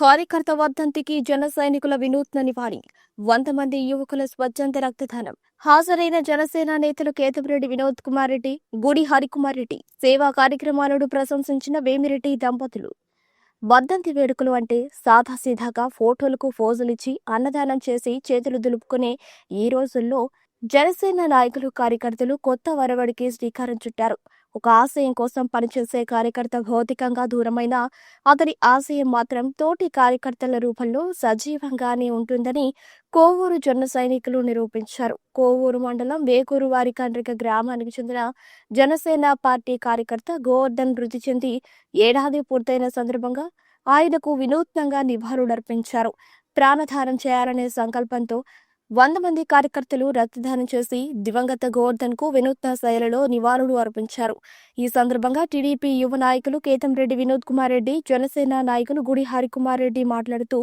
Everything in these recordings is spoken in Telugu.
కార్యకర్త వర్ధంతికి జన సైనికుల వినూత్న నివాళి. వంద మంది యువకుల స్వచ్ఛంద రక్తదానం. హాజరైన జనసేన నేతలు కేతమిరెడ్డి వినోద్ కుమార్ రెడ్డి గుడి హరికుమార్ రెడ్డి సేవా కార్యక్రమాలను ప్రశంసించిన వేమిరెడ్డి దంపతులు. వర్ధంతి వేడుకలు అంటే సాదాసీదాగా ఫోటోలకు ఫోజులిచ్చి అన్నదానం చేసి చేతులు దులుపుకునే ఈ రోజుల్లో జనసేన నాయకులు కార్యకర్తలు కొత్త వరవడికి శ్రీకారం చుట్టారు. ఒక ఆశయం కోసం పనిచేసే కార్యకర్త భౌతికంగా దూరమైన అతని ఆశయం మాత్రం తోటి కార్యకర్తల రూపంలో సజీవంగానే ఉంటుందని కోవూరు జన సైనికులు నిరూపించారు. కోవూరు మండలం వేకూరు వారి కండ్రిక గ్రామానికి చెందిన జనసేన పార్టీ కార్యకర్త గోవర్ధన్ మృతి చెంది ఏడాది పూర్తయిన సందర్భంగా ఆయనకు వినూత్నంగా నివాళులర్పించారు. ప్రాణధారం చేయాలనే సంకల్పంతో వంద మంది కార్యకర్తలు రక్తదానం చేసి దివంగత గోవర్ధన్కు వినూత్న శైలిలో నివాళులు అర్పించారు. ఈ సందర్భంగా టీడీపీ యువ నాయకులు కేతంరెడ్డి వినోద్ కుమార్ రెడ్డి జనసేన నాయకులు గుడి హరికుమార్ రెడ్డి మాట్లాడుతూ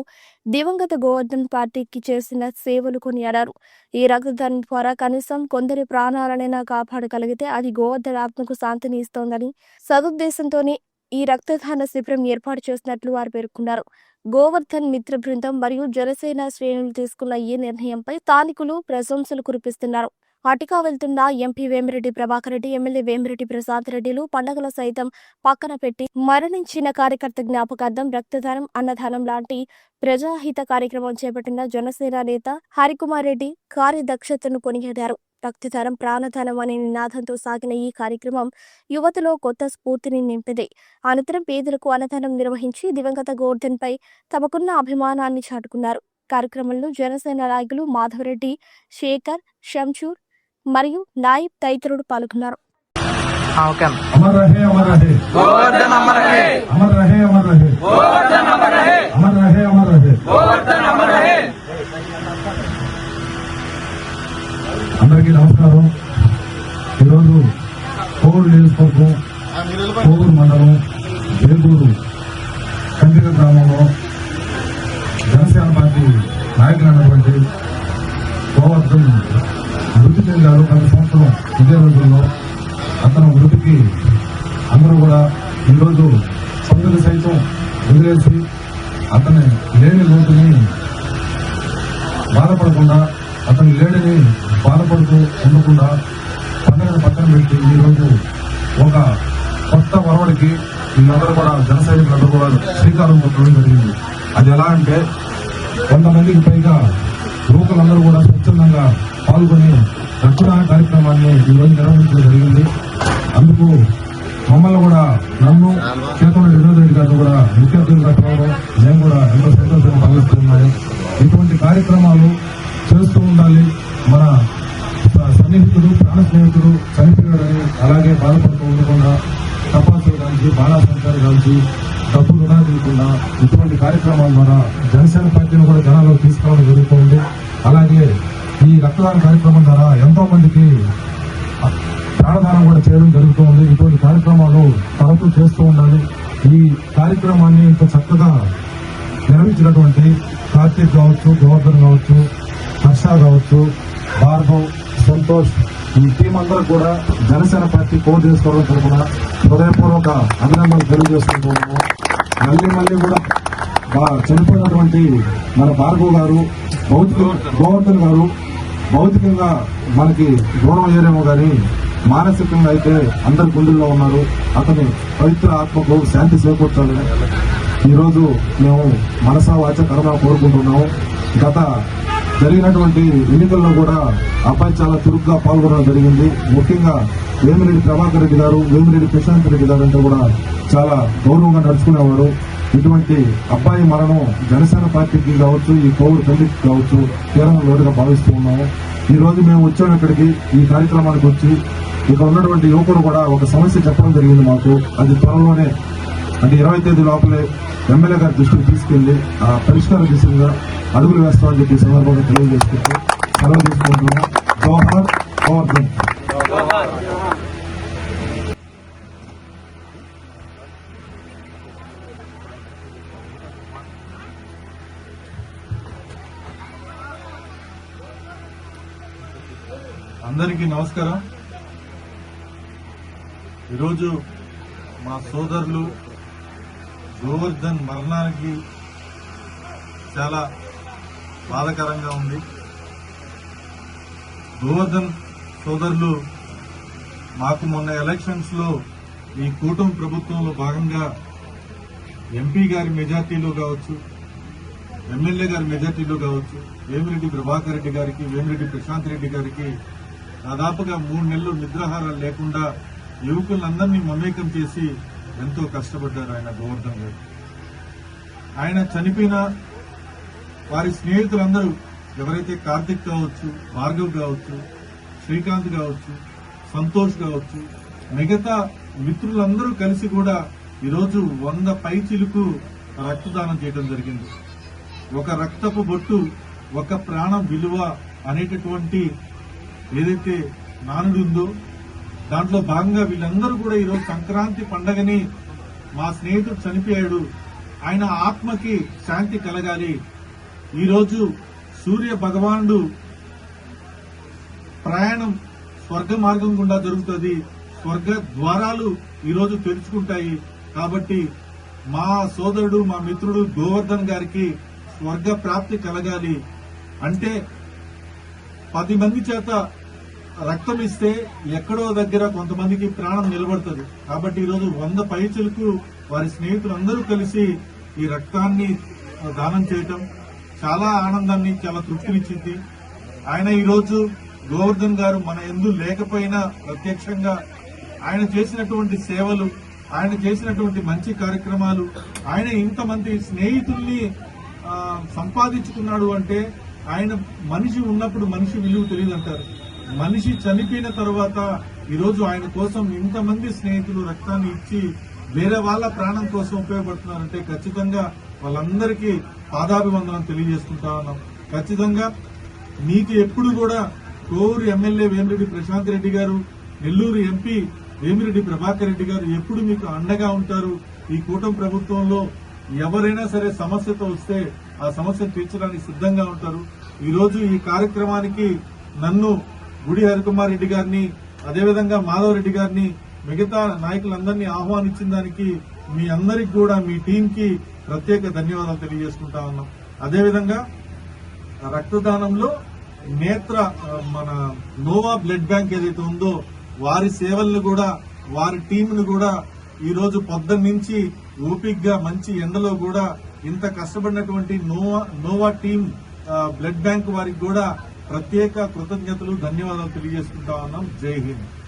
దివంగత గోవర్ధన్ పార్టీకి చేసిన సేవలు కొనియాడారు. ఈ రక్తదానం ద్వారా కనీసం కొందరి ప్రాణాలనైనా కాపాడగలిగితే అది గోవర్ధన్ ఆత్మకు శాంతిని ఇస్తోందని సదుద్దేశంతోనే ఈ రక్తదాన శిబిరం ఏర్పాటు చేసినట్లు వారు పేర్కొన్నారు. గోవర్ధన్ మిత్ర బృందం మరియు జనసేన శ్రేణులు తీసుకున్న ఈ నిర్ణయంపై స్థానికులు ప్రశంసలు కురిపిస్తున్నారు. అటుగా వెళ్తున్న ఎంపీ వేమిరెడ్డి ప్రభాకర్ రెడ్డి ఎమ్మెల్యే వేమిరెడ్డి ప్రసాద్ రెడ్డిలు పండుగల సైతం పక్కన పెట్టి మరణించిన కార్యకర్త జ్ఞాపకార్థం రక్తదానం అన్నదానం లాంటి ప్రజాహిత కార్యక్రమం చేపట్టిన జనసేన నేత హరికుమార్ రెడ్డి కార్యదక్షతను కొనియాడారు. రక్తధారం ప్రాణధనం అనే నినాదంతో సాగిన ఈ కార్యక్రమం యువతలో కొత్త స్ఫూర్తిని నింపింది. అనంతరం పేదలకు అన్నదానం నిర్వహించి దివంగత గోర్ధన్ పై తమకున్న అభిమానాన్ని చాటుకున్నారు. కార్యక్రమంలో జనసేన నాయకులు మాధవరెడ్డి శేఖర్ శంచూర్ మరియు నాయిబ్ తదితరుడు పాల్గొన్నారు. అమర్ అమర్ అమర్ రహే. రహే. అందరికీ నమస్కారం. ఈరోజు కోవూరు నియోజకవర్గం కోవూరు మండలం వేగూరు కందిక గ్రామంలో జనసేన పార్టీ నాయకులైనటువంటి గోవర్ధన్ మృతి చెందారు గత సంవత్సరం ఇదే రోజుల్లో అతను మృతికి అందరూ కూడా ఈరోజు సందులు సైతం వదిలేసి అతని లేని లోటుని బాధపడకుండా అతను లేడిని బాధపడుతూ ఉండకుండా పండుగను పక్కన పెట్టి ఈరోజు ఒక కొత్త వరవడికి వీళ్ళందరూ కూడా జన సైనికులందరూ కూడా శ్రీకారం కొట్టడం జరిగింది. అది ఎలా అంటే వంద మందికి పైగా యువకులందరూ కూడా స్వచ్ఛందంగా పాల్గొని రక్షణ కార్యక్రమాన్ని ఈరోజు నిర్వహించడం జరిగింది. అందుకు మమ్మల్ని కూడా నన్ను చేతుల వినోద్ గారిని కూడా ముఖ్య అతిథులుగా కావడం నేను కూడా ఎంతో సంతోషంగా భావిస్తున్నాను ఇటువంటి కార్యక్రమాలు చేస్తూ ఉండాలి మన స- సన్నిహితుడు ప్రాణ స్నేహితుడు చనిపోయాడని అలాగే బాధపడుతూ ఉండకుండా తపాసులు కాల్చి బాణాసంచాలు కాల్చి డబ్బు రుణాలు తీయకుండా ఇటువంటి కార్యక్రమాల ద్వారా జనసేన పార్టీని కూడా జనాల్లో తీసుకురావడం జరుగుతుంది. అలాగే ఈ రక్తదాన కార్యక్రమం ద్వారా ఎంతో మందికి ప్రాణదానం కూడా చేయడం జరుగుతుంది. ఇటువంటి కార్యక్రమాలు తరచూ చేస్తూ ఉండాలి. ఈ కార్యక్రమాన్ని ఇంత చక్కగా నిర్వహించినటువంటి కార్తీక్ కావచ్చు గోవర్ధన్ కావచ్చు హర్ష కావచ్చు భార్గవ్ సంతోష్ ఈ టీం అందరూ కూడా జనసేన పార్టీ కోర్ చేసుకోవడం తరఫున హృదయపూర్వక అభినందనలు తెలియజేసుకుంటున్నాము మళ్ళీ మళ్ళీ కూడా చనిపోయినటువంటి మన భార్గవ్ గారు భౌతిక గోవర్ధన్ గారు భౌతికంగా మనకి దూరం అయ్యారేమో కానీ మానసికంగా అయితే అందరి గుండెల్లో ఉన్నారు. అతని పవిత్ర ఆత్మకు శాంతి చేకూర్చాలని ఈరోజు మేము మనసా వాచ కర్మ కోరుకుంటున్నాము. గత జరిగినటువంటి ఎన్నికల్లో కూడా అబ్బాయి చాలా చురుగ్గా పాల్గొనడం జరిగింది. ముఖ్యంగా వేమిరెడ్డి ప్రభాకర్ రెడ్డి గారు వేమిరెడ్డి ప్రశాంత్ రెడ్డి గారు అంటే కూడా చాలా గౌరవంగా నడుచుకునేవారు. ఇటువంటి అబ్బాయి మరణం జనసేన పార్టీకి కావచ్చు ఈ కోవిడ్ పెళ్ళికి కావచ్చు తీవ్రంగా లోటుగా భావిస్తూ ఉన్నాము. ఈరోజు మేము వచ్చాము ఇక్కడికి ఈ కార్యక్రమానికి వచ్చి ఇక్కడ ఉన్నటువంటి యువకుడు కూడా ఒక సమస్య చెప్పడం జరిగింది మాకు. అది త్వరలోనే అంటే ఇరవై తేదీ లోపలే ఎమ్మెల్యే గారి దృష్టికి తీసుకెళ్ళి ఆ పరిష్కార దిశగా అడుగులు వేస్తామని చెప్పి సందర్భంగా తెలియజేసుకుంటూ సెలవు తీసుకుంటున్నాం జోహార్ గోవర్ధన్ అందరికీ నమస్కారం. ఈరోజు మా సోదరులు గోవర్ధన్ మరణానికి చాలా బాధకరంగా ఉంది. గోవర్ధన్ సోదరులు మాకు మొన్న ఎలక్షన్స్లో ఈ కూటమి ప్రభుత్వంలో భాగంగా ఎంపీ గారి మెజార్టీలో కావచ్చు ఎమ్మెల్యే గారి మెజార్టీలో కావచ్చు వేమిరెడ్డి ప్రభాకర్ రెడ్డి గారికి వేమిరెడ్డి ప్రశాంత్ రెడ్డి గారికి దాదాపుగా మూడు నెలలు నిద్రాహారాలు లేకుండా యువకులందరినీ మమేకం చేసి ఎంతో కష్టపడ్డారు ఆయన గోవర్ధన్ గారు. ఆయన చనిపోయిన వారి స్నేహితులందరూ ఎవరైతే కార్తిక్ కావచ్చు భార్గవ్ కావచ్చు శ్రీకాంత్ కావచ్చు సంతోష్ కావచ్చు మిగతా మిత్రులందరూ కలిసి కూడా ఈరోజు వంద పై చిలుకు రక్తదానం చేయడం జరిగింది. ఒక రక్తపు బొట్టు ఒక ప్రాణం విలువ అనేటటువంటి ఏదైతే నానుడు ఉందో దాంట్లో భాగంగా వీళ్ళందరూ కూడా ఈరోజు సంక్రాంతి పండగని మా స్నేహితుడు చనిపోయాడు. ఆయన ఆత్మకి శాంతి కలగాలి. ఈరోజు సూర్య భగవానుడు ప్రయాణం స్వర్గ మార్గం గుండా జరుగుతుంది. స్వర్గ ద్వారాలు ఈరోజు తెరుచుకుంటాయి. కాబట్టి మా సోదరుడు మా మిత్రుడు గోవర్ధన్ గారికి స్వర్గ ప్రాప్తి కలగాలి. అంటే పది మంది చేత రక్తం ఇస్తే ఎక్కడో దగ్గర కొంతమందికి ప్రాణం నిలబడుతుంది. కాబట్టి ఈరోజు వంద పైచులకు వారి స్నేహితులందరూ కలిసి ఈ రక్తాన్ని దానం చేయటం చాలా ఆనందాన్ని చాలా తృప్తినిచ్చింది. ఆయన ఈరోజు గోవర్ధన్ గారు మన ఎందు లేకపోయినా ప్రత్యక్షంగా ఆయన చేసినటువంటి సేవలు ఆయన చేసినటువంటి మంచి కార్యక్రమాలు ఆయన ఇంతమంది స్నేహితుల్ని సంపాదించుకున్నాడు అంటే ఆయన మనిషి ఉన్నప్పుడు మనిషి విలువ తెలియదు అంటారు మనిషి చనిపోయిన తర్వాత ఈరోజు ఆయన కోసం ఇంతమంది స్నేహితులు రక్తాన్ని ఇచ్చి వేరే వాళ్ళ ప్రాణం కోసం ఉపయోగపడుతున్నారంటే ఖచ్చితంగా వాళ్ళందరికీ పాదాభివందనం తెలియజేసుకుంటా ఉన్నాం. ఖచ్చితంగా మీకు ఎప్పుడు కూడా కోవూరు ఎమ్మెల్యే వేమిరెడ్డి ప్రశాంత్ రెడ్డి గారు నెల్లూరు ఎంపీ వేమిరెడ్డి ప్రభాకర్ రెడ్డి గారు ఎప్పుడు మీకు అండగా ఉంటారు? ఈ కూటమి ప్రభుత్వంలో ఎవరైనా సరే సమస్యతో వస్తే ఆ సమస్య తీర్చడానికి సిద్ధంగా ఉంటారు. ఈరోజు ఈ కార్యక్రమానికి నన్ను గుడి హరికుమార్ రెడ్డి గారిని అదేవిధంగా మాధవ్ రెడ్డి గారిని మిగతా నాయకులందరినీ ఆహ్వానించిన దానికి మీ అందరికి కూడా మీ టీం కి ప్రత్యేక ధన్యవాదాలు తెలియజేసుకుంటా ఉన్నాం. అదేవిధంగా రక్తదానంలో నేత్ర మన నోవా బ్లడ్ బ్యాంక్ ఏదైతే ఉందో వారి సేవలను కూడా వారి టీంను కూడా ఈరోజు పొద్దున్న నుంచి ఓపిక్గా మంచి ఎండలో కూడా ఇంత కష్టపడినటువంటి Nova Nova team blood bank వారికి కూడా ప్రత్యేక కృతజ్ఞతలు ధన్యవాదాలు తెలియజేసుకుంటా ఉన్నాం. జై హింద్.